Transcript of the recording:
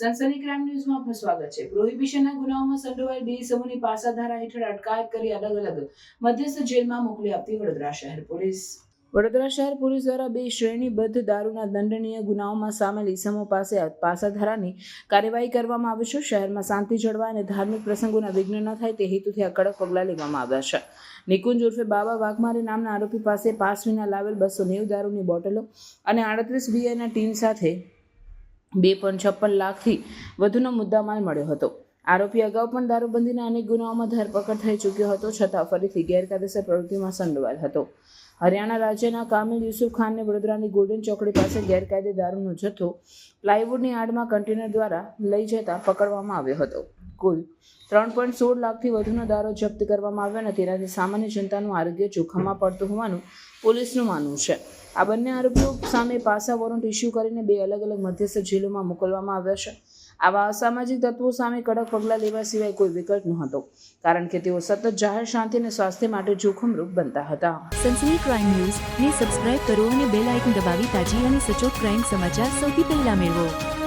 સનસની crime ન્યૂઝમાં આપનું સ્વાગત છે. પ્રોહિબિશનના ગુનાઓમાં સંડોવાયેલ બે સમૂહની પાસાધારા હેઠળ અટકાયત કરી અલગ અલગ મધ્યસ્થ જેલમાં મોકલી આપતી વડોદરા શહેર પોલીસ. વડોદરા શહેર પોલીસ દ્વારા બે શ્રેણીબદ્ધ દારૂના દંડનીય ગુનાઓમાં સામેલ ઇસમો પાસે પાસાધારાની કાર્યવાહી કરવામાં આવી છે. શહેરમાં શાંતિ જળવાય અને ધાર્મિક પ્રસંગોના વિઘ્ન ન થાય તે હેતુથી આ કડક પગલાં લેવામાં આવ્યા છે. નિકુંજ ઉર્ફે બાબા વાઘમારે નામના આરોપી પાસે પાસ વિના લાવેલ બસો નેવું દારૂની બોટલો અને આડત્રીસ બીઆઈના ટીમ સાથે બે પોઈન્ટ છપ્પન લાખથી વધુનો મુદ્દામાલ મળ્યો હતો. આરોપી અગાઉ પણ દારૂબંધીના અનેક ગુનાઓમાં ધરપકડ થઈ ચૂક્યો હતો, છતાં ફરીથી ગેરકાયદેસર પ્રવૃત્તિમાં સંડોવાયેલ હતો. હરિયાણા રાજ્યના કામિલ યુસુફ ખાનને વડોદરાની ગોલ્ડન ચોકડી પાસે ગેરકાયદે દારૂનો જથ્થો પ્લાયવુડની આડમાં કન્ટેનર દ્વારા લઈ જતા પકડવામાં આવ્યો હતો. કુલ ત્રણ પોઈન્ટ સોળ લાખથી વધુનો દારૂ જપ્ત કરવામાં આવ્યો અને તેનાથી સામાન્ય જનતાનું આરોગ્ય જોખમમાં પડતું હોવાનું પોલીસનું માનવું છે. આ બંને આરોપીઓ સામે પાસા વોરંટ ઇસ્યુ કરીને બે અલગ અલગ મધ્યસ્થ જેલોમાં મોકલવામાં આવ્યા છે. આવા અસામાજિક તત્વો સામે કડક પગલાં લેવા સિવાય કોઈ વિકલ્પ નહોતો, કારણ કે તેઓ સતત જાહેર શાંતિ અને સ્વાસ્થ્ય માટે જોખમરૂપ બનતા હતા. સનસની ક્રાઇમ ન્યૂઝ, ને સબસ્ક્રાઇબ કરો અને બેલ આઇકન દબાવી તાજી અને સચોટ ક્રાઇમ સમાચાર સૌથી પહેલા મેળવો.